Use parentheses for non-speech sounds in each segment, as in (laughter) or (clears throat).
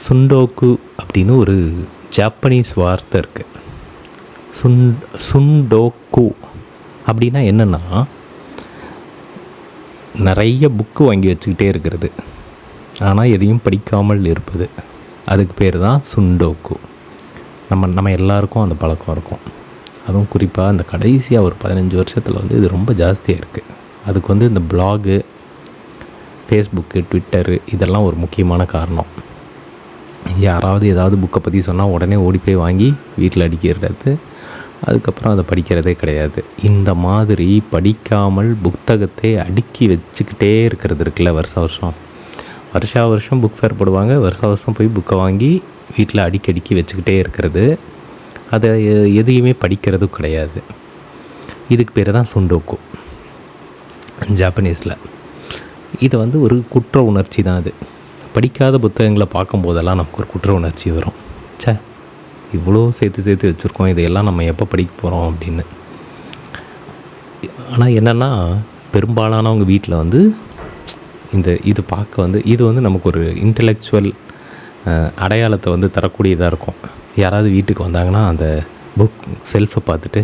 சுண்டோக்கு அப்படின்னு ஒரு ஜாப்பனீஸ் வார்த்தை இருக்குது சுன் சுண்டோக்கு அப்படின்னா என்னென்னா நிறைய புக்கு வாங்கி வச்சுக்கிட்டே இருக்கிறது. ஆனால் எதையும் படிக்காமல் இருப்பது. அதுக்கு பேர் தான் சுண்டோக்கு. நம்ம நம்ம எல்லாருக்கும் அந்த பழக்கம் இருக்கும். அதுவும் குறிப்பாக இந்த கடைசியாக ஒரு பதினஞ்சு வருஷத்தில் வந்து இது ரொம்ப ஜாஸ்தியாக இருக்குது அதுக்கு வந்து இந்த பிளாகு ஃபேஸ்புக்கு ட்விட்டரு இதெல்லாம் ஒரு முக்கியமான காரணம். யாராவது ஏதாவது புக்கை பற்றி சொன்னால் உடனே ஓடி போய் வாங்கி வீட்டில் அடிக்கிறது. அதுக்கப்புறம் அதை படிக்கிறதே கிடையாது. இந்த மாதிரி படிக்காமல் புத்தகத்தை அடுக்கி வச்சுக்கிட்டே இருக்கிறது இருக்குல்ல வருஷ வருஷம். வருஷா வருஷம் புக் ஃபேர் போடுவாங்க. வருஷா வருஷம் போய் புக்கை வாங்கி வீட்டில் அடிக்கி வச்சுக்கிட்டே இருக்கிறது. அதை எதையுமே படிக்கிறதும் கிடையாது. இதுக்கு பேர் தான் சுண்டோக்கு. ஜாப்பனீஸில். இது வந்து ஒரு குற்ற உணர்ச்சி தான் அது. படிக்காத புத்தகங்களை பார்க்கும்போதெல்லாம் நமக்கு ஒரு குற்ற உணர்ச்சி வரும். சே இவ்வளோ சேர்த்து சேர்த்து வச்சுருக்கோம். இதையெல்லாம் நம்ம எப்போ படிக்க போகிறோம் அப்படின்னு. ஆனால் என்னென்னா பெரும்பாலானவங்க வீட்டில் வந்து இந்த இது பார்க்க வந்து இது வந்து நமக்கு ஒரு இன்டலெக்சுவல் அடையாளத்தை வந்து தரக்கூடியதாக இருக்கும். யாராவது வீட்டுக்கு வந்தாங்கன்னா அந்த புக் செல்ஃபை பார்த்துட்டு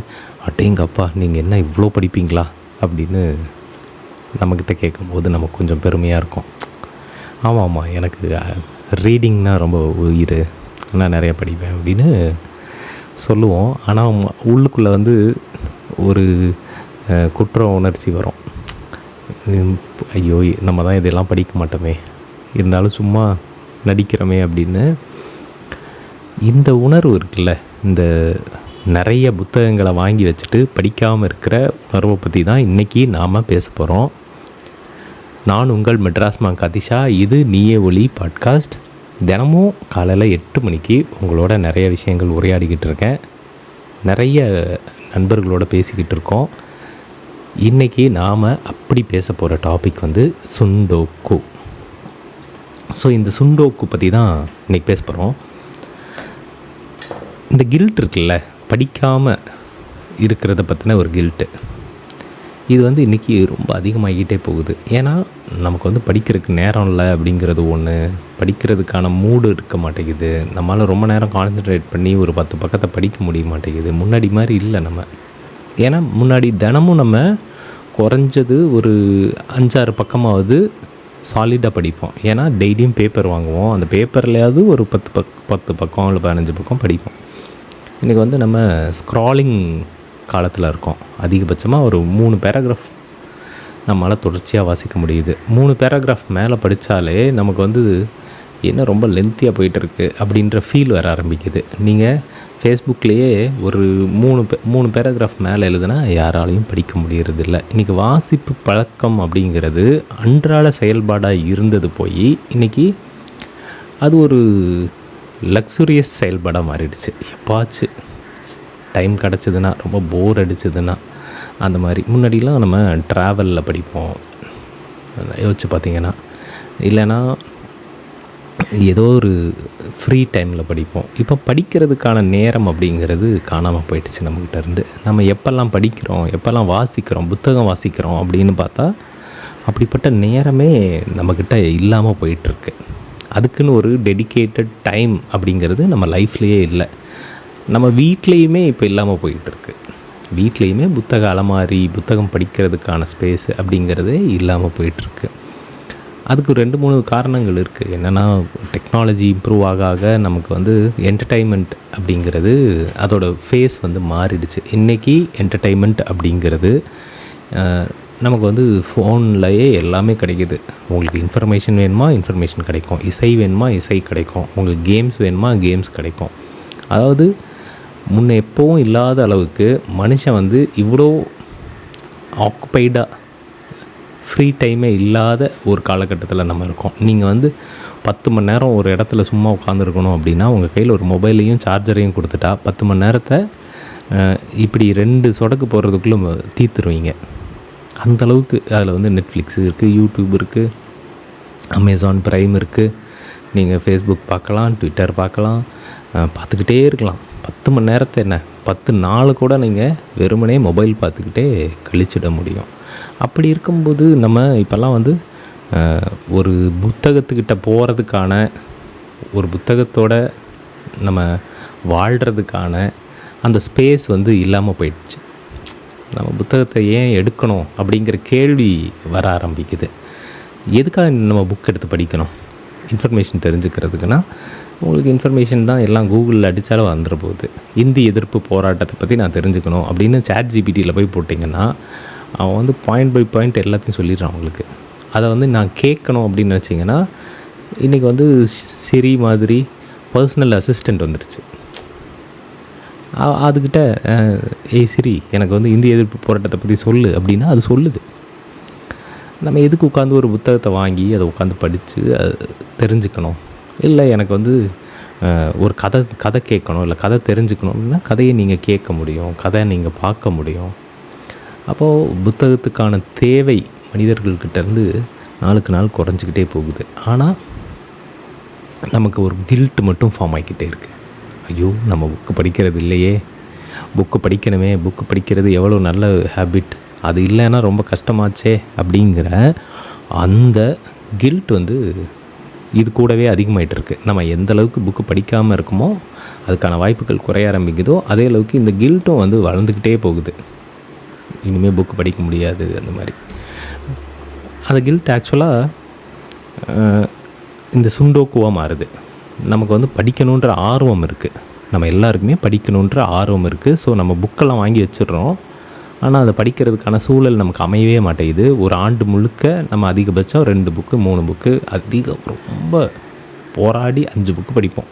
அட்டேங்கப்பா நீங்கள் என்ன இவ்வளோ படிப்பீங்களா? அப்படின்னு நம்மக்கிட்ட கேட்கும்போது நமக்கு கொஞ்சம் பெருமையாக இருக்கும். ஆமாம் ஆமாம் எனக்கு ரீடிங்னா ரொம்ப உயிர். நான் நிறைய படிப்பேன் அப்படின்னு சொல்லுவோம். ஆனால் உள்ளுக்குள்ளே வந்து ஒரு குற்ற உணர்ச்சி வரும். ஐயோ நம்ம தான் இதெல்லாம் படிக்க மாட்டோமே. இருந்தாலும் சும்மா நடிக்கிறோமே அப்படின்னு இந்த உணர்வு இருக்குல்ல இந்த நிறைய புத்தகங்களை வாங்கி வச்சுட்டு படிக்காமல் இருக்கிற உணர்வை பற்றி தான் இன்றைக்கி நாம் பேச போகிறோம் நான் உங்கள் மெட்ராஸ்மா கதிஷா. இது நீயே ஒளி பாட்காஸ்ட். தினமும் காலையில் எட்டு மணிக்கு உங்களோட நிறைய விஷயங்கள் உரையாடிக்கிட்டு இருக்கேன். நிறைய நண்பர்களோட பேசிக்கிட்டு இருக்கோம். இன்றைக்கி நாம் அப்படி பேச போகிற டாபிக் வந்து சுண்டோக்கு. ஸோ இந்த சுண்டோக்கு பற்றி தான் இன்றைக்கி பேச போகிறோம் இந்த கில்ட் இருக்குல்ல படிக்காமல் இருக்கிறத பற்றின ஒரு கில்ட்டு இது வந்து இன்றைக்கி ரொம்ப அதிகமாகிட்டே போகுது. ஏன்னா நமக்கு வந்து படிக்கிறதுக்கு நேரம் இல்லை அப்படிங்கிறது ஒன்று படிக்கிறதுக்கான மூடு இருக்க மாட்டேங்குது. நம்மளால் ரொம்ப நேரம் கான்சென்ட்ரேட் பண்ணி ஒரு பத்து பக்கத்தை படிக்க முடிய மாட்டேங்குது. முன்னாடி மாதிரி இல்லை நம்ம. ஏன்னா முன்னாடி தினமும் நம்ம குறைஞ்சது ஒரு அஞ்சாறு பக்கமாவது சாலிடாக படிப்போம். ஏன்னா டெய்லியும் பேப்பர் வாங்குவோம். அந்த பேப்பர்லையாவது ஒரு பத்து பக் பத்து பக்கம் இல்லை பதினஞ்சு பக்கம் படிப்போம். இன்றைக்கி வந்து நம்ம ஸ்க்ராலிங் காலத்தில் இருக்கோம். அதிகபட்சமாக ஒரு மூணு பேராகிராஃப் நம்மளால் தொடர்ச்சியாக வாசிக்க முடியுது. மூணு பேராகிராஃப் மேலே படித்தாலே நமக்கு வந்து என்ன ரொம்ப லென்த்தியாக போயிட்டுருக்கு அப்படின்ற ஃபீல் வர ஆரம்பிக்குது. நீங்கள் ஃபேஸ்புக்லேயே ஒரு மூணு பே மூணு பேராகிராஃப் மேலே எழுதுனா யாராலையும் படிக்க முடியறதில்ல. இன்றைக்கி வாசிப்பு பழக்கம் அப்படிங்கிறது அன்றாட செயல்பாடாக இருந்தது போய் இன்றைக்கி அது ஒரு லக்ஸுரியஸ் செயல்பாடாக மாறிடுச்சு. எப்பாச்சு டைம் கிடச்சிதுன்னா ரொம்ப போர் அடிச்சதுன்னா அந்த மாதிரி. முன்னாடிலாம் நம்ம ட்ராவலில் படிப்போம். யோசிச்சு பார்த்தீங்கன்னா இல்லைன்னா ஏதோ ஒரு ஃப்ரீ டைமில் படிப்போம். இப்போ படிக்கிறதுக்கான நேரம் அப்படிங்கிறது காணாமல் போயிடுச்சு நம்மக்கிட்ட இருந்து. நம்ம எப்போல்லாம் படிக்கிறோம் எப்போல்லாம் வாசிக்கிறோம் புத்தகம் வாசிக்கிறோம் அப்படின்னு பார்த்தா அப்படிப்பட்ட நேரமே நம்மக்கிட்ட இல்லாமல் போயிட்டுருக்கு அதுக்குன்னு ஒரு டெடிகேட்டட் டைம் அப்படிங்கிறது நம்ம லைஃப்லேயே இல்லை. நம்ம வீட்லேயுமே இப்போ இல்லாமல் போயிட்டுருக்கு. வீட்லேயுமே புத்தக அலமாரி புத்தகம் படிக்கிறதுக்கான ஸ்பேஸ் அப்படிங்கிறதே இல்லாமல் போயிட்டுருக்கு. அதுக்கு ரெண்டு மூணு காரணங்கள் இருக்குது என்னென்னா டெக்னாலஜி இம்ப்ரூவ் ஆக ஆக நமக்கு வந்து என்டர்டைன்மெண்ட் அப்படிங்கிறது அதோட ஃபேஸ் வந்து மாறிடுச்சு. இன்றைக்கி என்டர்டைன்மெண்ட் அப்படிங்கிறது நமக்கு வந்து ஃபோன்லேயே எல்லாமே கிடைக்குது. உங்களுக்கு இன்ஃபர்மேஷன் வேணுமா? இன்ஃபர்மேஷன் கிடைக்கும். இசை வேணுமா? இசை கிடைக்கும். உங்களுக்கு கேம்ஸ் வேணுமா? கேம்ஸ் கிடைக்கும். அதாவது முன்ன எப்போவும் இல்லாத அளவுக்கு மனுஷன் வந்து இவ்வளோ ஆக்குப்பைடாக ஃப்ரீ டைமே இல்லாத ஒரு காலகட்டத்தில் நம்ம இருக்கோம். நீங்கள் வந்து பத்து மணி நேரம் ஒரு இடத்துல சும்மா உட்காந்துருக்கணும் அப்படின்னா உங்கள் கையில் ஒரு மொபைலையும் சார்ஜரையும் கொடுத்துட்டா பத்து மணி நேரத்தை இப்படி ரெண்டு சொடக்கு போடுறதுக்குள்ளே தீர்த்துருவீங்க. அந்தளவுக்கு அதில் வந்து நெட்ஃப்ளிக்ஸ் இருக்குது யூடியூப் இருக்குது அமேசான் ப்ரைம் இருக்குது நீங்கள் ஃபேஸ்புக் பார்க்கலாம் ட்விட்டர் பார்க்கலாம் பார்த்துக்கிட்டே இருக்கலாம். பத்து மணி நேரத்தை என்ன? பத்து நாள் கூட நீங்கள் வெறுமனே மொபைல் பார்த்துக்கிட்டே கழிச்சிட முடியும். அப்படி இருக்கும்போது நம்ம இப்போல்லாம் வந்து ஒரு புத்தகத்துக்கிட்ட போகிறதுக்கான ஒரு புத்தகத்தோட நம்ம வாழ்கிறதுக்கான அந்த ஸ்பேஸ் வந்து இல்லாமல் போயிடுச்சு. நம்ம புத்தகத்தை ஏன் எடுக்கணும் அப்படிங்கிற கேள்வி வர ஆரம்பிக்குது. எதுக்காக நம்ம புக் எடுத்து படிக்கணும்? இன்ஃபர்மேஷன் தெரிஞ்சுக்கிறதுக்குன்னா உங்களுக்கு இன்ஃபர்மேஷன் தான் எல்லாம் கூகுளில் அடித்தாலும் வந்துட போகுது. இந்தி எதிர்ப்பு போராட்டத்தை பற்றி நான் தெரிஞ்சுக்கணும் அப்படின்னு சேட் ஜிபிடியில் போய் போட்டிங்கன்னா அவன் வந்து பாயிண்ட் பை பாயிண்ட் எல்லாத்தையும் சொல்லிடுறான் உங்களுக்கு. அதை வந்து நான் கேட்கணும் அப்படின்னு நினச்சிங்கன்னா இன்றைக்கி வந்து சிரி மாதிரி பர்சனல் அசிஸ்டண்ட் வந்துடுச்சு அதுக்கிட்ட ஏய் சிரி எனக்கு வந்து இந்திய எதிர்ப்பு போராட்டத்தை பற்றி சொல்லு அப்படின்னா அது சொல்லுது. நம்ம எதுக்கு உட்காந்து ஒரு புத்தகத்தை வாங்கி அதை உட்காந்து படித்து தெரிஞ்சுக்கணும்? இல்லை எனக்கு வந்து ஒரு கதை கதை கேட்கணும் இல்லை கதை தெரிஞ்சுக்கணும் அப்படின்னா கதையை நீங்கள் கேட்க முடியும் கதை நீங்கள் பார்க்க முடியும். அப்போது புத்தகத்துக்கான தேவை மனிதர்கள்கிட்டேருந்து நாளுக்கு நாள் குறைஞ்சிக்கிட்டே போகுது. ஆனால் நமக்கு ஒரு கில்ட் மட்டும் ஃபார்ம் ஆகிக்கிட்டே இருக்குது ஐயோ நம்ம புக்கு படிக்கிறது இல்லையே. புக்கு படிக்கணுமே புக்கு படிக்கிறது எவ்வளோ நல்ல ஹேபிட் அது இல்லைன்னா ரொம்ப கஷ்டமாச்சே அப்படிங்கிற அந்த கில்ட் வந்து இது கூடவே அதிகமாகிட்டுருக்கு நம்ம எந்த அளவுக்கு புக்கு படிக்காமல் இருக்கோமோ அதுக்கான வாய்ப்புகள் குறைய ஆரம்பிக்குதோ அதே அளவுக்கு இந்த கில்ட்டும் வந்து வளர்ந்துக்கிட்டே போகுது. இனிமேல் புக்கு படிக்க முடியாது அந்த மாதிரி. அந்த கில்ட் ஆக்சுவலாக இந்த சுண்டோக்குவாக மாறுது. நமக்கு வந்து படிக்கணுன்ற ஆர்வம் இருக்குது நம்ம எல்லாருக்குமே படிக்கணுன்ற ஆர்வம் இருக்குது ஸோ நம்ம புக்கெல்லாம் வாங்கி வச்சிடுறோம். ஆனால் அதை படிக்கிறதுக்கான சூழல் நமக்கு அமையவே மாட்டேங்குது. ஒரு ஆண்டு முழுக்க நம்ம அதிகபட்சம் ரெண்டு புக்கு மூணு புக்கு அதிக ரொம்ப போராடி அஞ்சு புக்கு படிப்போம்.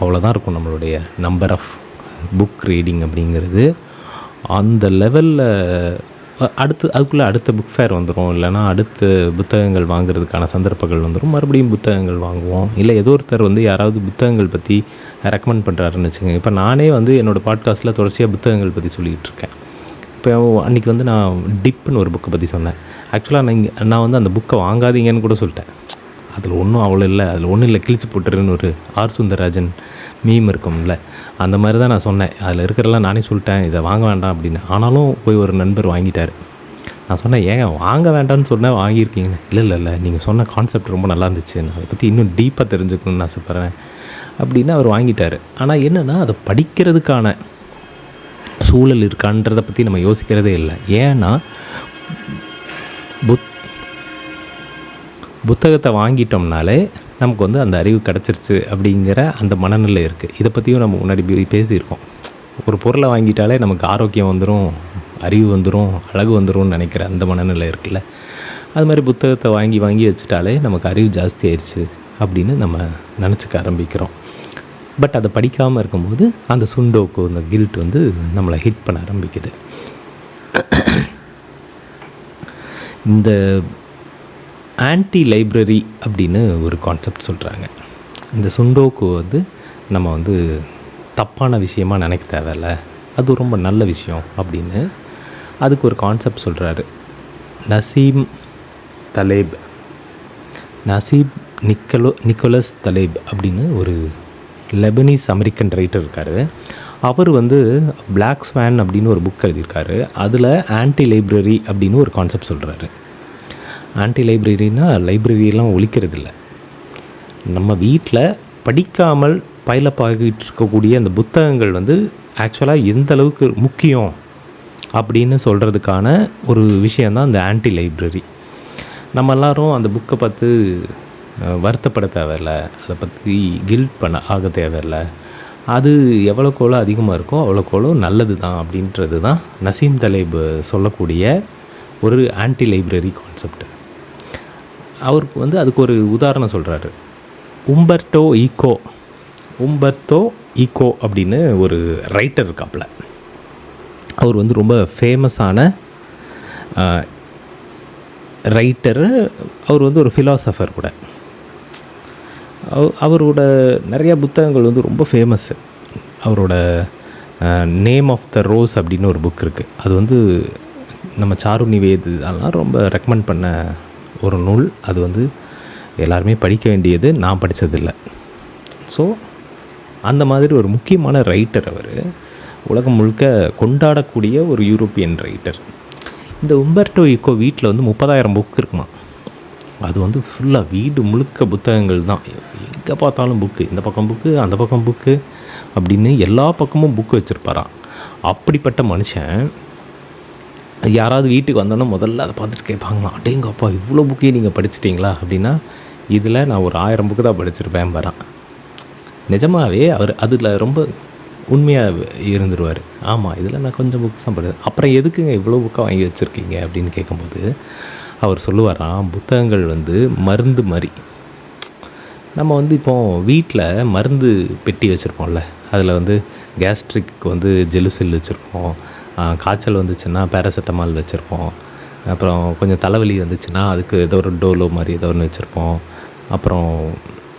அவ்வளோதான் இருக்கும் நம்மளுடைய நம்பர் ஆஃப் புக் ரீடிங் அப்படிங்கிறது. அந்த லெவலில் அடுத்து அதுக்குள்ளே அடுத்த புக் ஃபேர் வந்துடும் இல்லைனா அடுத்த புத்தகங்கள் வாங்குறதுக்கான சந்தர்ப்பங்கள் வந்துடும் மறுபடியும் புத்தகங்கள் வாங்குவோம். இல்லை ஏதோ ஒருத்தர் வந்து யாராவது புத்தகங்கள் பற்றி ரெக்கமெண்ட் பண்ணுறாருன்னு வச்சுக்கோங்க. இப்போ நானே வந்து என்னோடய பாட்காஸ்ட்டில் தொடர்ச்சியாக புத்தகங்கள் பற்றி சொல்லிகிட்டு இருக்கேன். இப்போ அன்றைக்கி வந்து நான் டிப்புன்னு ஒரு புக்கை பற்றி சொன்னேன். ஆக்சுவலாக நான் இங்கே நான் வந்து அந்த புக்கை வாங்காதீங்கன்னு கூட சொல்லிட்டேன். அதில் ஒன்றும் அவ்வளோ இல்லை. அதில் ஒன்றும் இல்லை. கிழிச்சு போட்டுருன்னு ஒரு ஆர் சுந்தரராஜன் மீம் இருக்கும்ல. அந்த மாதிரி தான் நான் சொன்னேன். அதில் இருக்கிறதெல்லாம் நானே சொல்லிட்டேன். இதை வாங்க வேண்டாம் அப்படின்னு. ஆனாலும் போய் ஒரு நண்பர் வாங்கிட்டார். நான் சொன்னேன் ஏன் வாங்க வேண்டாம்னு சொன்னேன் வாங்கியிருக்கீங்க இல்லை இல்லை இல்லை. நீங்கள் சொன்ன கான்செப்ட் ரொம்ப நல்லா இருந்துச்சு. நான் அதை பற்றி இன்னும் டீப்பாக தெரிஞ்சுக்கணும்னு ஆசைப்பட்றேன். அப்படின்னு அவர் வாங்கிட்டார். ஆனால் என்னென்னா அதை படிக்கிறதுக்கான சூழல் இருக்கான்றதை பற்றி நம்ம யோசிக்கிறதே இல்லை. ஏன்னா புத் புத்தகத்தை வாங்கிட்டோம்னாலே நமக்கு வந்து அந்த அறிவு கிடச்சிருச்சு அப்படிங்கிற அந்த மனநிலை இருக்குது இதை பற்றியும் நம்ம முன்னாடி பே- பேசியிருக்கோம். ஒரு பொருளை வாங்கிட்டாலே நமக்கு ஆரோக்கியம் வந்துடும் அறிவு வந்துடும் அழகு வந்துரும்னு நினைக்கிற அந்த மனநிலை இருக்குல்ல. அது மாதிரி புத்தகத்தை வாங்கி வாங்கி வச்சுட்டாலே நமக்கு அறிவு ஜாஸ்தி ஆயிடுச்சு அப்படின்னு நம்ம நினச்சிக்க ஆரம்பிக்கிறோம். பட் அதை படிக்காமல் இருக்கும்போது அந்த சுண்டோக்கு அந்த கில்ட் வந்து நம்மளை ஹிட் பண்ண ஆரம்பிக்குது. இந்த ஆன்டி லைப்ரரி அப்படின்னு ஒரு கான்செப்ட் சொல்கிறாங்க இந்த சுண்டோக்கு வந்து நம்ம வந்து தப்பான விஷயமா நினைக்க தேவையில்ல. அது ரொம்ப நல்ல விஷயம் அப்படின்னு அதுக்கு ஒரு கான்செப்ட் சொல்கிறாரு Nassim Taleb. Nasib Niccolo Nicholas Taleb அப்படின்னு ஒரு லெபனீஸ் அமெரிக்கன் ரைட்டர் இருக்கார். அவர் வந்து பிளாக் ஸ்வான் அப்படின்னு ஒரு புக் எழுதியிருக்காரு. அதில் ஆன்டி லைப்ரரி அப்படின்னு ஒரு கான்செப்ட் சொல்கிறாரு ஆன்டி லைப்ரரினா லைப்ரரியெல்லாம் ஒழிக்கிறது இல்லை நம்ம வீட்டில் படிக்காமல் பயிலப்பாகிட்டு இருக்கக்கூடிய அந்த புத்தகங்கள் வந்து ஆக்சுவலாக எந்த அளவுக்கு முக்கியம் அப்படின்னு சொல்கிறதுக்கான ஒரு விஷயந்தான் அந்த ஆன்டி லைப்ரரி நம்ம எல்லாரும் அந்த புக்கை பார்த்து வருத்தப்பட தேவையில்ல. அதை பற்றி கில்ட் பண்ண ஆக தேவையில்ல. அது எவ்வளோக்கு எவ்வளோ அதிகமாக இருக்கோ அவ்வளோக்கு நல்லது தான் அப்படின்றது தான் நசீம் தலைப் சொல்லக்கூடிய ஒரு ஆன்டி லைப்ரரி கான்செப்ட் அவருக்கு வந்து அதுக்கு ஒரு உதாரணம் சொல்கிறாரு உம்பர்டோ ஈக்கோ உம்பர்டோ ஈகோ அப்படின்னு ஒரு ரைட்டர் இருக்காப்புல அவர் வந்து ரொம்ப ஃபேமஸான ரைட்டரு அவர் வந்து ஒரு ஃபிலாசபர் கூட. அவரோட நிறைய புத்தகங்கள் வந்து ரொம்ப ஃபேமஸ்ஸு அவரோட நேம் ஆஃப் த ரோஸ் அப்படின்னு ஒரு புக் இருக்குது அது வந்து நம்ம சாரு நிவேத் அதெல்லாம் ரொம்ப ரெக்கமெண்ட் பண்ண ஒரு நூல். அது வந்து எல்லாருமே படிக்க வேண்டியது. நான் படித்ததில்லை ஸோ அந்த மாதிரி ஒரு முக்கியமான ரைட்டர் அவர் உலகம் முழுக்க கொண்டாடக்கூடிய ஒரு யூரோப்பியன் ரைட்டர் இந்த உம்பர்டோ இக்கோ வீட்டில் வந்து முப்பதாயிரம் புக் இருக்குமா அது வந்து ஃபுல்லாக வீடு முழுக்க புத்தகங்கள் தான். எங்கே பார்த்தாலும் புக்கு இந்த பக்கம் புக்கு அந்த பக்கம் புக்கு அப்படின்னு எல்லா பக்கமும் புக்கு வச்சுருப்பாராம். அப்படிப்பட்ட மனுஷன் யாராவது வீட்டுக்கு வந்தோன்னா முதல்ல அதை பார்த்துட்டு கேட்பாங்களாம் அடேங்கப்பா இவ்வளோ புக்கையும் நீங்கள் படிச்சிட்டிங்களா? அப்படின்னா இதில் நான் ஒரு ஆயிரம் புக்கு தான் படிச்சிருப்பேன் வரான். நிஜமாகவே அவர் அதில் ரொம்ப உண்மையாக இருந்துருவார். ஆமாம் இதில் நான் கொஞ்சம் புக்ஸ் தான் படித்தேன் அப்புறம் எதுக்குங்க இவ்வளோ புக்கை வாங்கி வச்சுருக்கீங்க? அப்படின்னு கேட்கும்போது அவர் சொல்லுவாராம் புத்தகங்கள் வந்து மருந்து மாதிரி நம்ம வந்து இப்போது வீட்டில் மருந்து பெட்டி வச்சுருப்போம்ல அதில் வந்து கேஸ்ட்ரிக்கு வந்து ஜெலுசில் வச்சுருப்போம் காய்ச்சல் வந்துச்சுன்னா பேராசெட்டமால் வச்சுருப்போம் அப்புறம் கொஞ்சம் தலைவலி வந்துச்சுன்னா அதுக்கு ஏதோ ஒரு டோலோ மாதிரி ஏதோ ஒன்று வச்சுருப்போம் அப்புறம்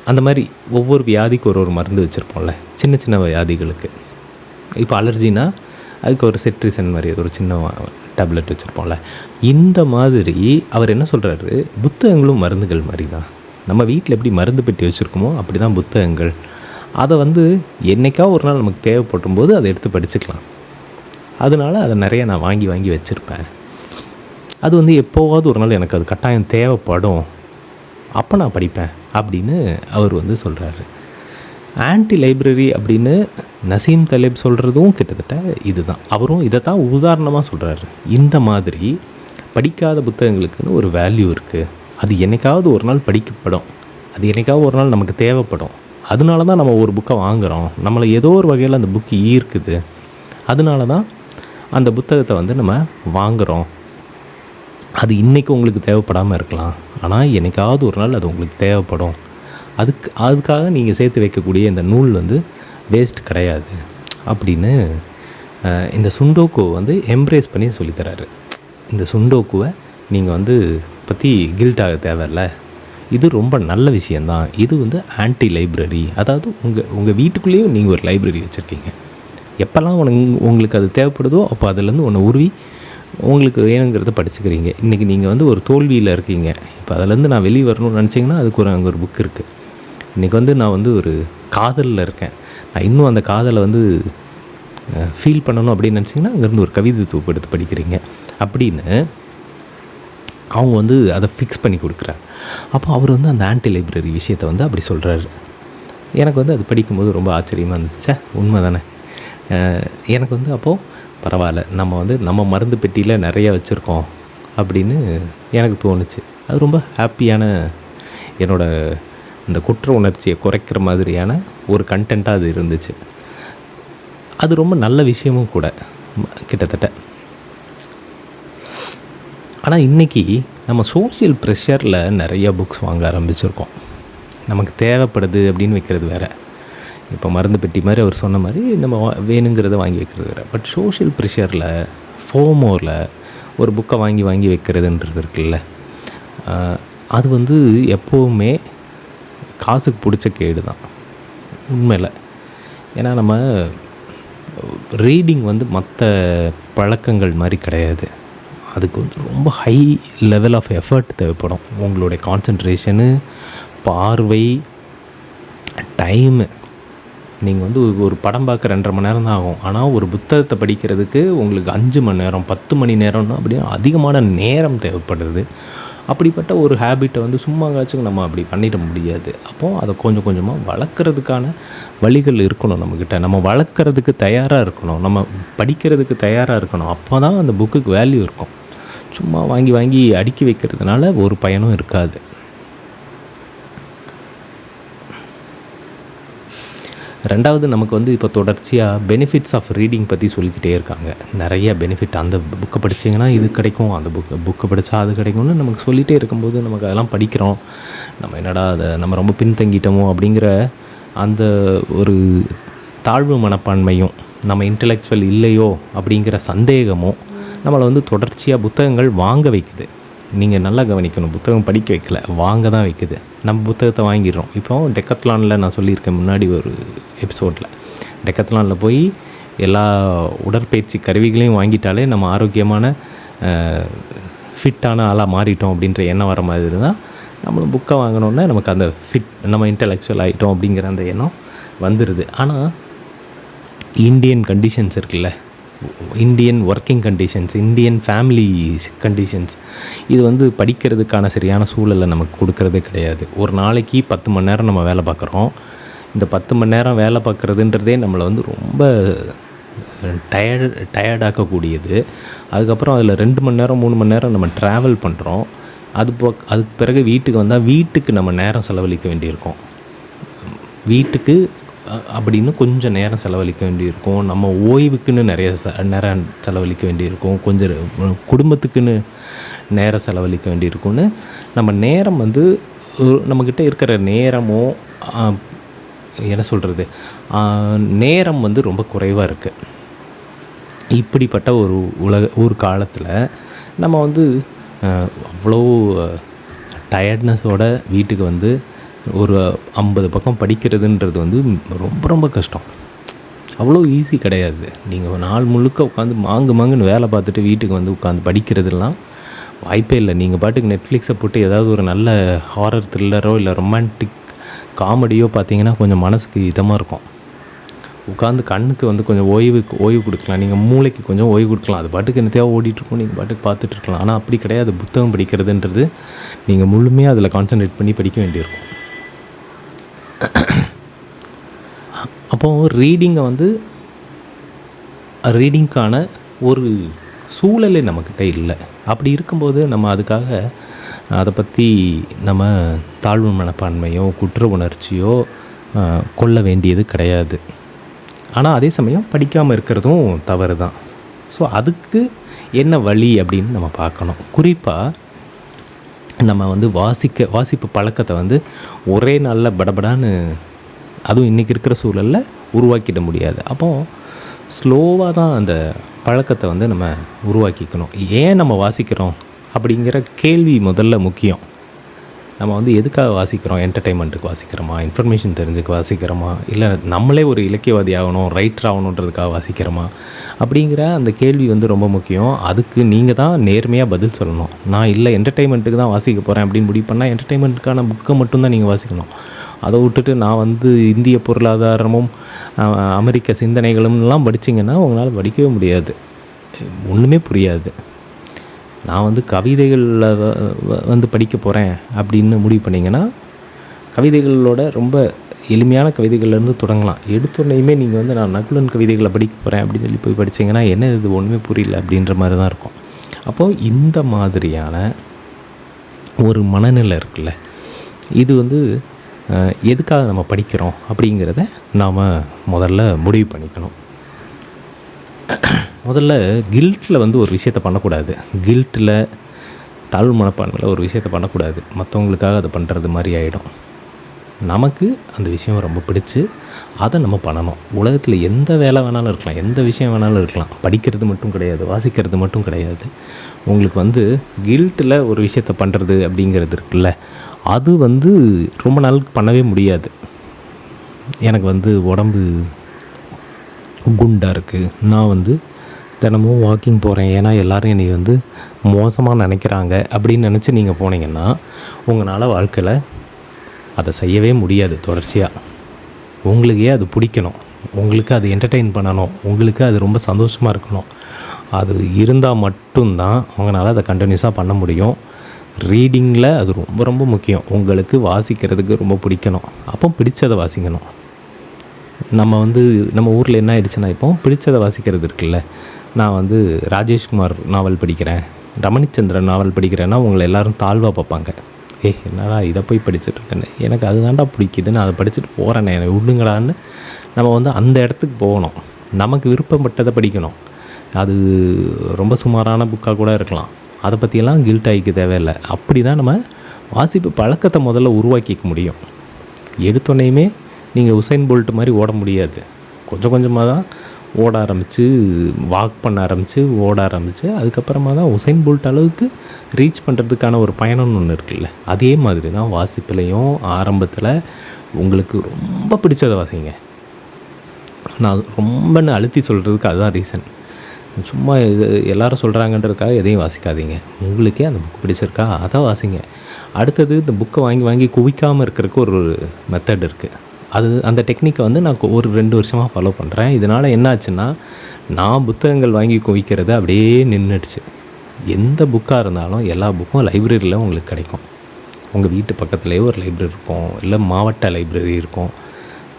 அந்த மாதிரி ஒவ்வொரு வியாதிக்கு ஒரு ஒரு மருந்து வச்சுருப்போம்ல சின்ன சின்ன வியாதிகளுக்கு. இப்போ அலர்ஜினா அதுக்கு ஒரு செட்ரிசன் மாதிரி ஒரு சின்ன டேப்லெட் வச்சுருப்போம்ல. இந்த மாதிரி அவர் என்ன சொல்கிறாரு புத்தகங்களும் மருந்துகள் மாதிரி தான் நம்ம வீட்டில் எப்படி மருந்து பெட்டி வச்சுருக்கோமோ அப்படி தான் புத்தகங்கள். அதை வந்து என்றைக்கா ஒரு நாள் நமக்கு தேவைப்படும் போது அதை எடுத்து படிச்சுக்கலாம். அதனால அதை நிறைய நான் வாங்கி வாங்கி வச்சுருப்பேன். அது வந்து எப்போவாவது ஒரு நாள் எனக்கு அது கட்டாயம் தேவைப்படும். அப்போ நான் படிப்பேன் அப்படின்னு அவர் வந்து சொல்கிறாரு ஆன்டி லைப்ரரி அப்படின்னு நசீம் தலேப் சொல்கிறதும் கிட்டத்தட்ட இதுதான். அவரும் இதை தான் உதாரணமாக சொல்கிறாரு இந்த மாதிரி படிக்காத புத்தகங்களுக்குன்னு ஒரு வேல்யூ இருக்குது அது என்னைக்காவது ஒரு நாள் படிக்கப்படும். அது என்னைக்காவது ஒரு நாள் நமக்கு தேவைப்படும். அதனால தான் நம்ம ஒரு புக்கை வாங்குகிறோம் நம்மளை ஏதோ ஒரு வகையில் அந்த புக்கு ஈர்க்குது. அதனால தான் அந்த புத்தகத்தை வந்து நம்ம வாங்குகிறோம் அது இன்றைக்கி உங்களுக்கு தேவைப்படாமல் இருக்கலாம். ஆனால் என்னைக்காவது ஒரு நாள் அது உங்களுக்கு தேவைப்படும். அதுக்கு அதுக்காக நீங்கள் சேர்த்து வைக்கக்கூடிய இந்த நூல் வந்து வேஸ்ட் கிடையாது. அப்படின்னு இந்த சுண்டோக்கோ வந்து எம்ப்ரேஸ் பண்ணி சொல்லித்தராரு. இந்த சுண்டோக்குவை நீங்கள் வந்து பற்றி கில்ட் ஆக தேவையில்ல. இது ரொம்ப நல்ல விஷயந்தான் இது வந்து ஆன்டி லைப்ரரி அதாவது உங்கள் உங்கள் வீட்டுக்குள்ளேயும் நீங்கள் ஒரு லைப்ரரி வச்சுருக்கீங்க. எப்போல்லாம் உனக்கு உங்களுக்கு அது தேவைப்படுதோ அப்போ அதுலேருந்து ஒன்று உருவி உங்களுக்கு வேணுங்கிறத படிச்சுக்கிறீங்க. இன்றைக்கி நீங்கள் வந்து ஒரு தோல்வியில் இருக்கீங்க. இப்போ அதுலேருந்து நான் வெளியே வரணும்னு நினச்சிங்கன்னா அதுக்கு ஒரு அங்கே ஒரு புக் இருக்குது இன்றைக்கி வந்து நான் வந்து ஒரு காதலில் இருக்கேன். நான் இன்னும் அந்த காதலை வந்து ஃபீல் பண்ணணும் அப்படின்னு நினச்சிங்கன்னா அங்கேருந்து ஒரு கவிதை தொகுப்பு எடுத்து படிக்கிறீங்க. அப்படின்னு அவங்க வந்து அதை ஃபிக்ஸ் பண்ணி கொடுக்குறாரு. அப்போ அவர் வந்து அந்த ஆன்டி லைப்ரரி விஷயத்தை வந்து அப்படி சொல்கிறாரு எனக்கு வந்து அது படிக்கும்போது ரொம்ப ஆச்சரியமாக இருந்துச்சு. உண்மை தானே எனக்கு வந்து அப்போது பரவாயில்ல நம்ம வந்து நம்ம மருந்து பெட்டியில் நிறைய வச்சுருக்கோம் அப்படின்னு எனக்கு தோணுச்சு. அது ரொம்ப ஹாப்பியான என்னோடய அந்த குற்ற உணர்ச்சியை குறைக்கிற மாதிரியான ஒரு கண்டென்ட்டாக அது இருந்துச்சு. அது ரொம்ப நல்ல விஷயமும் கூட கிட்டத்தட்ட. ஆனால் இன்றைக்கி நம்ம சோஷியல் ப்ரெஷரில் நிறைய புக்ஸ் வாங்க ஆரம்பிச்சிருக்கோம். நமக்கு தேவைப்படுது அப்படின்னு வைக்கிறது வேறு. இப்போ மருந்து பெட்டி மாதிரி அவர் சொன்ன மாதிரி நம்ம வேணுங்கிறத வாங்கி வைக்கிறது வேறு. பட் சோஷியல் ப்ரெஷரில் ஃபோமோவில் ஒரு புக்கை வாங்கி வாங்கி வைக்கிறதுன்றது இருக்குல்ல. அது வந்து எப்போவுமே காசுக்கு பிடிச்ச கேடு தான். உண்மையில். ஏன்னா நம்ம ரீடிங் வந்து மற்ற பழக்கங்கள் மாதிரி கிடையாது. அதுக்கு வந்து ரொம்ப ஹை லெவல் ஆஃப் எஃபர்ட் தேவைப்படும். உங்களுடைய கான்சன்ட்ரேஷனு பார்வை டைமு நீங்கள் வந்து ஒரு- படம் பார்க்க ரெண்டரை மணி நேரம் தான் ஆகும். ஆனால் ஒரு புத்தகத்தை படிக்கிறதுக்கு உங்களுக்கு அஞ்சு மணி நேரம் பத்து மணி நேரம்னா அப்படியே அதிகமான நேரம் தேவைப்படுது. அப்படிப்பட்ட ஒரு ஹேபிட்டை வந்து சும்மாங்காச்சும் நம்ம அப்படி பண்ணிட முடியாது. அப்போது அதை கொஞ்சம் கொஞ்சமாக வளர்க்குறதுக்கான வழிகள் இருக்கணும் நம்மக்கிட்ட நம்ம வளர்க்குறதுக்கு தயாராக இருக்கணும். நம்ம படிக்கிறதுக்கு தயாராக இருக்கணும். அப்போ தான் அந்த புக்குக்கு வேல்யூ இருக்கும். சும்மா வாங்கி வாங்கி அடுக்கி வைக்கிறதுனால ஒரு பயனும் இருக்காது. ரெண்டாவது நமக்கு வந்து இப்போ தொடர்ச்சியாக பெனிஃபிட்ஸ் ஆஃப் ரீடிங் பற்றி சொல்லிக்கிட்டே இருக்காங்க. நிறைய பெனிஃபிட் அந்த புக்கை படிச்சீங்கன்னா இது கிடைக்கும் அந்த புக்கு புக்கை படித்தா அது கிடைக்கும்னு நமக்கு சொல்லிகிட்டே இருக்கும்போது நமக்கு அதெல்லாம் படிக்கிறோம். நம்ம என்னடா அதை நம்ம ரொம்ப பின்தங்கிட்டோமோ அப்படிங்கிற அந்த ஒரு தாழ்வு மனப்பான்மையும் நம்ம இன்டலெக்சுவல் இல்லையோ அப்படிங்கிற சந்தேகமும் நம்மளை வந்து தொடர்ச்சியாக புத்தகங்கள் வாங்க வைக்குது. நீங்கள் நல்லா கவனிக்கணும். புத்தகம் படிக்க வைக்கல. வாங்க தான் வைக்குது. நம்ம புத்தகத்தை வாங்கிடுறோம். இப்போ டெக்கத்லானில் நான் சொல்லியிருக்கேன் முன்னாடி ஒரு எபிசோடில். டெக்கத்லானில் போய் எல்லா உடற்பயிற்சி கருவிகளையும் வாங்கிட்டாலே நம்ம ஆரோக்கியமான ஃபிட்டான ஆளாக மாறிட்டோம் அப்படின்ற எண்ணம் வர மாதிரி தான் நம்மளும் புக்கை வாங்கினோன்னே நமக்கு அந்த ஃபிட் நம்ம இன்டலெக்சுவல் ஆகிட்டோம் அப்படிங்கிற அந்த எண்ணம் வந்துடுது ஆனால் இந்தியன் கண்டிஷன்ஸ் இருக்குல்ல Indian working conditions Indian family conditions இது வந்து படிக்கிறதுக்கான சரியான சூழலை நமக்கு கொடுக்கறதே கிடையாது. ஒரு நாளைக்கு பத்து மணி நேரம் நம்ம வேலை பார்க்குறோம். இந்த பத்து மணி நேரம் வேலை பார்க்குறதுன்றதே நம்மளை வந்து ரொம்ப டயர்டு டயர்டாக்கக்கூடியது அதுக்கப்புறம் அதில் ரெண்டு மணி நேரம் மூணு மணி நேரம் நம்ம ட்ராவல் பண்ணுறோம் அது போ அதுக்கு பிறகு வீட்டுக்கு வந்தால் வீட்டுக்கு நம்ம நேரம் செலவழிக்க வேண்டியிருக்கும். வீட்டுக்கு அப்படின்னு கொஞ்சம் நேரம் செலவழிக்க வேண்டியிருக்கும். நம்ம ஓய்வுக்குன்னு நிறைய நேரம் செலவழிக்க வேண்டியிருக்கும். கொஞ்சம் குடும்பத்துக்குன்னு நேரம் செலவழிக்க வேண்டியிருக்கும்னு நம்ம நேரம் வந்து நம்மக்கிட்ட இருக்கிற நேரமோ என்ன சொல்கிறது நேரம் வந்து ரொம்ப குறைவாக இருக்குது இப்படிப்பட்ட ஒரு உலக ஒரு காலத்தில் நம்ம வந்து அவ்வளோ டயர்ட்னஸோட வீட்டுக்கு வந்து ஒரு ஐம்பது பக்கம் படிக்கிறதுன்றது வந்து ரொம்ப ரொம்ப கஷ்டம். அவ்வளோ ஈஸி கிடையாது. நீங்கள் நாள் முழுக்க உட்காந்து மாங்கு மாங்குன்னு வேலை பார்த்துட்டு வீட்டுக்கு வந்து உட்காந்து படிக்கிறதுலாம் வாய்ப்பே இல்லை. நீங்கள் பாட்டுக்கு நெட்ஃப்ளிக்ஸை போட்டு ஏதாவது ஒரு நல்ல ஹாரர் த்ரில்லரோ இல்லை ரொமான்டிக் காமெடியோ பார்த்தீங்கன்னா கொஞ்சம் மனசுக்கு இதமாக இருக்கும். உட்காந்து கண்ணுக்கு வந்து கொஞ்சம் ஓய்வுக்கு ஓய்வு கொடுக்கலாம். நீங்கள் மூளைக்கு கொஞ்சம் ஓய்வு கொடுக்கலாம். அது பாட்டுக்கு என்னத்தையாக ஓடிட்டுருக்கும். நீங்கள் பாட்டுக்கு பார்த்துட்ருக்கலாம் ஆனால் அப்படி கிடையாது. புத்தகம் படிக்கிறதுன்றது நீங்கள் முழுமையாக அதில் கான்சென்ட்ரேட் பண்ணி படிக்க வேண்டியிருக்கும். அப்போது ரீடிங்கை வந்து ரீடிங்க்கான ஒரு சூழலே நம்மக்கிட்ட இல்லை. அப்படி இருக்கும்போது நம்ம அதுக்காக அதை பற்றி நம்ம தாழ்வு மனப்பான்மையோ குற்ற உணர்ச்சியோ கொள்ள வேண்டியது கிடையாது. ஆனால் அதே சமயம் படிக்காமல் இருக்கிறதும் தவறு தான் ஸோ அதுக்கு என்ன வழி அப்படின்னு நம்ம பார்க்கணும். குறிப்பாக நம்ம வந்து வாசிக்க வாசிப்பு பழக்கத்தை வந்து ஒரே நாளில் படபடான்னு அதுவும் இன்றைக்கி இருக்கிற சூழலில் உருவாக்கிட முடியாது. அப்போது ஸ்லோவாக தான் அந்த பழக்கத்தை வந்து நம்ம உருவாக்கிக்கணும். ஏன் நம்ம வாசிக்கிறோம்? அப்படிங்கிற கேள்வி முதல்ல முக்கியம். நம்ம வந்து எதுக்காக வாசிக்கிறோம்? என்டர்டெயின்மெண்ட்டுக்கு வாசிக்கிறோமா? இன்ஃபர்மேஷன் தெரிஞ்சுக்க வாசிக்கிறோமா? இல்லை நம்மளே ஒரு இலக்கியவாதி ஆகணும் ரைட்டர் ஆகணுன்றதுக்காக வாசிக்கிறோமா? அப்படிங்கிற அந்த கேள்வி வந்து ரொம்ப முக்கியம். அதுக்கு நீங்கள் தான் நேர்மையாக பதில் சொல்லணும். நான் இல்லை என்டர்டெயின்மெண்ட்டுக்கு தான் வாசிக்க போகிறேன் அப்படின்னு முடிவு பண்ணால் என்டர்டெயின்மெண்ட்டுக்கான புக்கை மட்டும்தான் நீங்கள் வாசிக்கணும். அதை விட்டுட்டு நான் வந்து இந்திய பொருளாதாரமும் அமெரிக்க சிந்தனைகளும்லாம் படிச்சிங்கன்னா உங்களால் படிக்கவே முடியாது. ஒன்றுமே புரியாது. நான் வந்து கவிதைகளில் வந்து படிக்க போகிறேன் அப்படின்னு முடிவு பண்ணிங்கன்னா கவிதைகளோட ரொம்ப எளிமையான கவிதைகள்லேருந்து தொடங்கலாம். எடுத்தோடனையுமே நீங்கள் வந்து நான் நகுலன் கவிதைகளை படிக்க போகிறேன் அப்படின்னு சொல்லி போய் படிச்சீங்கன்னா என்ன இது? ஒன்றுமே புரியல அப்படின்ற மாதிரி தான் இருக்கும். அப்போது இந்த மாதிரியான ஒரு மனநிலை இருக்குல்ல இது வந்து எதுக்காக நம்ம படிக்கிறோம் அப்படிங்கிறத நாம் முதல்ல முடிவு பண்ணிக்கணும். (clears throat) முதல்ல கில்ட்டில் வந்து ஒரு விஷயத்த பண்ணக்கூடாது. கில்ட்டில் தாழ்வு மனப்பான்மையில் ஒரு விஷயத்த பண்ணக்கூடாது. மற்றவங்களுக்காக அதை பண்ணுறது மாதிரி ஆகிடும் நமக்கு அந்த விஷயம் ரொம்ப பிடிச்சி அதை நம்ம பண்ணணும். உலகத்தில் எந்த வேலை வேணாலும் இருக்கலாம். எந்த விஷயம் வேணாலும் இருக்கலாம். படிக்கிறது மட்டும் கிடையாது. வாசிக்கிறது மட்டும் கிடையாது. உங்களுக்கு வந்து கில்ட்டில் ஒரு விஷயத்த பண்ணுறது அப்படிங்கிறது இருக்குல்ல. அது வந்து ரொம்ப நாள் பண்ணவே முடியாது. எனக்கு வந்து உடம்பு குண்டாக இருக்குது நான் வந்து தினமும் வாக்கிங் போகிறேன் ஏன்னா எல்லோரும் என்னை வந்து மோசமாக நினைக்கிறாங்க அப்படின்னு நினச்சி நீங்கள் போனீங்கன்னா உங்களால் வாழ்க்கையில் அதை செய்யவே முடியாது தொடர்ச்சியாக உங்களுக்கே அது பிடிக்கணும். உங்களுக்கு அது என்டர்டெயின் பண்ணணும். உங்களுக்கு அது ரொம்ப சந்தோஷமாக இருக்கணும். அது இருந்தால் மட்டும்தான் உங்களால் அதை கண்டினியூஸாக பண்ண முடியும். ரீடிங்கில் அது ரொம்ப ரொம்ப முக்கியம். உங்களுக்கு வாசிக்கிறதுக்கு ரொம்ப பிடிக்கணும். அப்போ பிடிச்சதை வாசிக்கணும். நம்ம வந்து நம்ம ஊரில் என்ன ஆயிடுச்சுன்னா இப்போ பிடிச்சதை வாசிக்கிறது இருக்குல்ல. நான் வந்து ராஜேஷ்குமார் நாவல் படிக்கிறேன். ரமணிச்சந்திரன் நாவல் படிக்கிறேன்னா உங்களை எல்லோரும் தாழ்வாக பார்ப்பாங்க. ஏய் என்னடா இதை போய் படிச்சுட்ருக்கேன்னு எனக்கு அதுதான்டா பிடிக்குது நான் அதை படிச்சுட்டு போகிறேனே என்னை விடுங்கடான்னு நம்ம வந்து அந்த இடத்துக்கு போகணும். நமக்கு விருப்பப்பட்டதை படிக்கணும். அது ரொம்ப சுமாரான புக்காக கூட இருக்கலாம். அதை பற்றியெல்லாம் கில்ட் ஆகிக்க தேவையில்லை. அப்படி தான் நம்ம வாசிப்பு பழக்கத்தை முதல்ல உருவாக்கிக்க முடியும். எடுத்தோடனையுமே நீங்கள் உசைன் போல்ட் மாதிரி ஓட முடியாது. கொஞ்சம் கொஞ்சமாக தான் ஓட ஆரம்பித்து வாக் பண்ண ஆரம்பித்து ஓட ஆரம்பித்து அதுக்கப்புறமா தான் உசைன் போல்ட் அளவுக்கு ரீச் பண்ணுறதுக்கான ஒரு பயணம்னு ஒன்று இருக்குல்ல. அதே மாதிரி தான் வாசிப்புலையும் ஆரம்பத்தில் உங்களுக்கு ரொம்ப பிடிச்சதை வாசிங்க. நான் ரொம்பன்னு அழுத்தி சொல்கிறதுக்கு அதுதான் ரீசன் சும்மா இது எல்லாரும் சொல்கிறாங்கன்றதுக்காக எதையும் வாசிக்காதீங்க. உங்களுக்கே அந்த புக் பிடிச்சிருக்கா? அதை வாசிங்க. அடுத்தது இந்த புக்கை வாங்கி வாங்கி குவிக்காமல் இருக்கிறதுக்கு ஒரு மெத்தட் இருக்குது அது அந்த டெக்னிக்கை வந்து நான் ஒரு ரெண்டு வருஷமாக ஃபாலோ பண்ணுறேன் இதனால் என்னாச்சுன்னா நான் புத்தகங்கள் வாங்கி குவிக்கிறது அப்படியே நின்றுடுச்சு எந்த புக்காக இருந்தாலும் எல்லா புக்கும் லைப்ரரியில் உங்களுக்கு கிடைக்கும். உங்கள் வீட்டு பக்கத்துலேயே ஒரு லைப்ரரி இருக்கும். இல்லை மாவட்ட லைப்ரரி இருக்கும்.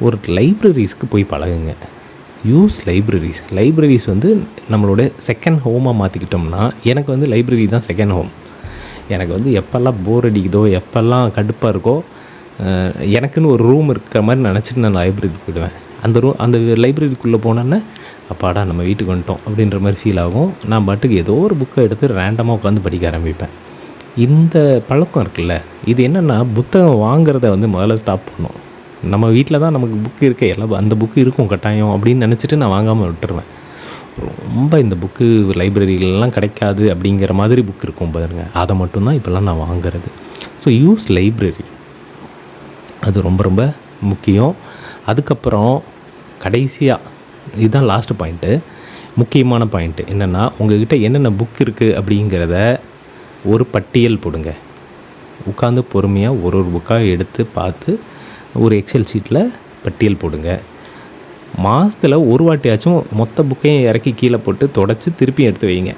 ஒரு லைப்ரரிஸ்க்கு போய் பழகுங்க. யூஸ் லைப்ரரிஸ் லைப்ரரிஸ் வந்து நம்மளோட செகண்ட் ஹோமாக மாற்றிக்கிட்டோம்னா எனக்கு வந்து லைப்ரரி தான் செகண்ட் ஹோம் எனக்கு வந்து எப்போல்லாம் போர் அடிக்குதோ எப்போல்லாம் கடுப்பாக இருக்கோ எனக்குன்னு ஒரு ரூம் இருக்கிற மாதிரி நினச்சிட்டு நான் லைப்ரரிக்கு போயிடுவேன். அந்த ரூம் அந்த லைப்ரரிக்குள்ளே போனோன்னே அப்பாடா நம்ம வீட்டுக்கு வந்துட்டோம் அப்படின்ற மாதிரி ஃபீல் ஆகும். நான் பாட்டுக்கு ஏதோ ஒரு புக்கை எடுத்து ரேண்டமாக உட்காந்து படிக்க ஆரம்பிப்பேன். இந்த பழக்கம் இருக்குல்ல இது என்னென்னா புத்தகம் வாங்குறத வந்து முதல்ல ஸ்டாப் பண்ணும் நம்ம வீட்டில் தான் நமக்கு புக்கு இருக்க. எல்லாம் அந்த புக்கு இருக்கும் கட்டாயம் அப்படின்னு நினச்சிட்டு நான் வாங்காமல் விட்டுருவேன். ரொம்ப இந்த புக்கு லைப்ரரியிலலாம் கிடைக்காது அப்படிங்கிற மாதிரி புக் இருக்கும் பாருங்க. அதை மட்டும்தான் இப்போல்லாம் நான் வாங்குறது. ஸோ யூஸ் லைப்ரரி அது ரொம்ப ரொம்ப முக்கியம். அதுக்கப்புறம் கடைசியாக இதுதான் லாஸ்ட் பாயிண்ட்டு முக்கியமான பாயிண்ட்டு என்னென்னா உங்ககிட்ட என்னென்ன புக் இருக்குது அப்படிங்கிறத ஒரு பட்டியல் போடுங்க. உட்காந்து பொறுமையாக ஒரு ஒரு புக்காக எடுத்து பார்த்து ஒரு எக்ஸல் ஷீட்டில் பட்டியல் போடுங்க. மாதத்தில் ஒரு வாட்டியாச்சும் மொத்த புக்கையும் இறக்கி கீழே போட்டு தொடச்சி திருப்பியும் எடுத்து வைங்க.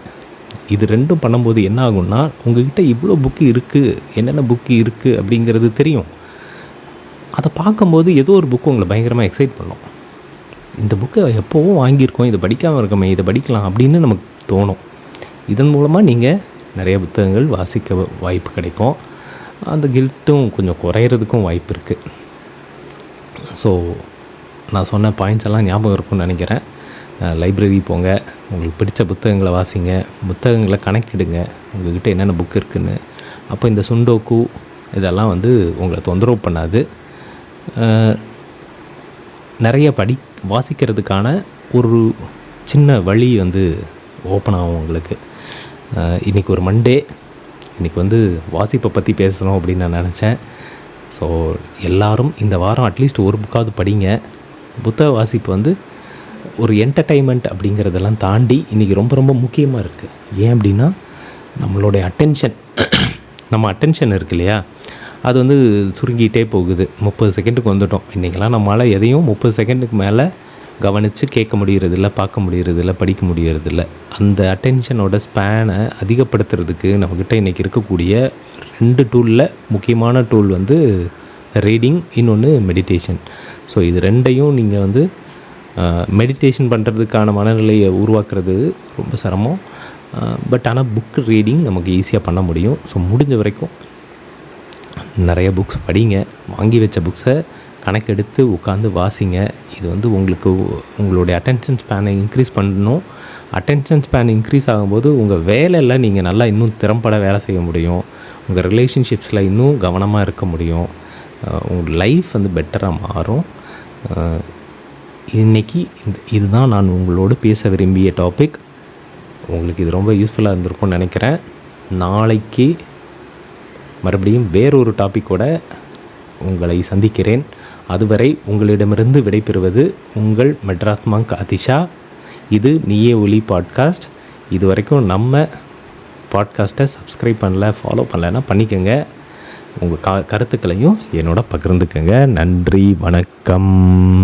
இது ரெண்டும் பண்ணும்போது என்ன ஆகும்னா உங்ககிட்ட இவ்வளோ புக்கு இருக்குது என்னென்ன புக்கு இருக்குது அப்படிங்கிறது தெரியும். அதை பார்க்கும்போது ஏதோ ஒரு புக்கு உங்களை பயங்கரமாக எக்ஸைட் பண்ணும். இந்த புக்கை எப்போவும் வாங்கியிருக்கோம் இதை படிக்காமல் இருக்கோமே இதை படிக்கலாம் அப்படின்னு நமக்கு தோணும். இதன் மூலமாக நீங்கள் நிறைய புத்தகங்கள் வாசிக்க வாய்ப்பு கிடைக்கும். அந்த கில்ட்டும் கொஞ்சம் குறையிறதுக்கும் வாய்ப்பு இருக்குது ஸோ நான் சொன்ன பாயிண்ட்ஸ் எல்லாம் ஞாபகம் இருக்கும்னு நினைக்கிறேன். லைப்ரரி போங்க. உங்களுக்கு பிடிச்ச புத்தகங்களை வாசிங்க. புத்தகங்களை கணக்கிடுங்க உங்கள்கிட்ட என்னென்ன புக் இருக்குன்னு. அப்போ இந்த சுண்டோக்கு இதெல்லாம் வந்து உங்களை தொந்தரவு பண்ணாது. நிறைய படி வாசிக்கிறதுக்கான ஒரு சின்ன வழி வந்து ஓப்பன் ஆகும் உங்களுக்கு. இன்றைக்கி ஒரு மண்டே இன்றைக்கி வந்து வாசிப்பை பற்றி பேசணும் அப்படின்னு நான் நினச்சேன். ஸோ எல்லாரும் இந்த வாரம் அட்லீஸ்ட் ஒரு புக்காவது படிங்க. புத்தக வாசிப்பு வந்து ஒரு என்டர்டைன்மெண்ட் அப்படிங்கிறதெல்லாம் தாண்டி இன்றைக்கி ரொம்ப ரொம்ப முக்கியமாக இருக்குது ஏன் அப்படின்னா நம்மளுடைய அட்டென்ஷன் (clears throat) நம்ம அட்டென்ஷன் இருக்கு இல்லையா? அது வந்து சுருங்கிட்டே போகுது. முப்பது செகண்டுக்கு வந்துட்டோம். இன்றைக்கெல்லாம் நம்மளால் எதையும் முப்பது செகண்டுக்கு மேலே கவனித்து கேட்க முடியறதில்ல பார்க்க முடியறதில்ல படிக்க முடியறதில்ல. அந்த அட்டென்ஷனோட ஸ்பேனை அதிகப்படுத்துறதுக்கு நம்மக்கிட்ட இன்றைக்கி இருக்கக்கூடிய ரெண்டு டூலில் முக்கியமான டூல் வந்து ரீடிங் இன்னொன்று மெடிடேஷன் ஸோ இது ரெண்டையும் நீங்கள் வந்து மெடிடேஷன் பண்ணுறதுக்கான மனநிலையை உருவாக்குறது ரொம்ப சிரமம். பட் ஆனால் புக் ரீடிங் நமக்கு ஈஸியாக பண்ண முடியும். ஸோ முடிஞ்ச வரைக்கும் நிறைய புக்ஸ் படிங்க. வாங்கி வச்ச புக்ஸை கணக்கெடுத்து உட்காந்து வாசிங்க. இது வந்து உங்களுக்கு உங்களுடைய அட்டென்ஷன் ஸ்பேனை இன்க்ரீஸ் பண்ணணும் அட்டென்ஷன் ஸ்பேன் இன்க்ரீஸ் ஆகும்போது உங்கள் வேலையில் நீங்கள் நல்லா இன்னும் திறம்பட வேலை செய்ய முடியும். உங்கள் ரிலேஷன்ஷிப்ஸில் இன்னும் கவனமாக இருக்க முடியும். உங்கள் லைஃப் வந்து பெட்டராக மாறும். இன்றைக்கி இன்னைக்கு இந்த இதுதான் நான் உங்களோடு பேச விரும்பிய டாபிக் உங்களுக்கு இது ரொம்ப யூஸ்ஃபுல்லாக இருந்திருக்கும்னு நினைக்கிறேன். நாளைக்கு மறுபடியும் வேறொரு டாப்பிக்கோட உங்களை சந்திக்கிறேன். அதுவரை உங்களிடமிருந்து விடைபெறுவது உங்கள் மெட்ராஸ் மங்க் அதிஷா. இது நீயே ஒலி பாட்காஸ்ட். இது வரைக்கும் நம்ம பாட்காஸ்ட்டை சப்ஸ்கிரைப் பண்ணல ஃபாலோ பண்ணலைன்னா பண்ணிக்கோங்க. உங்கள் க கருத்துக்களையும் என்னோட பகிர்ந்துக்கங்க. நன்றி வணக்கம்.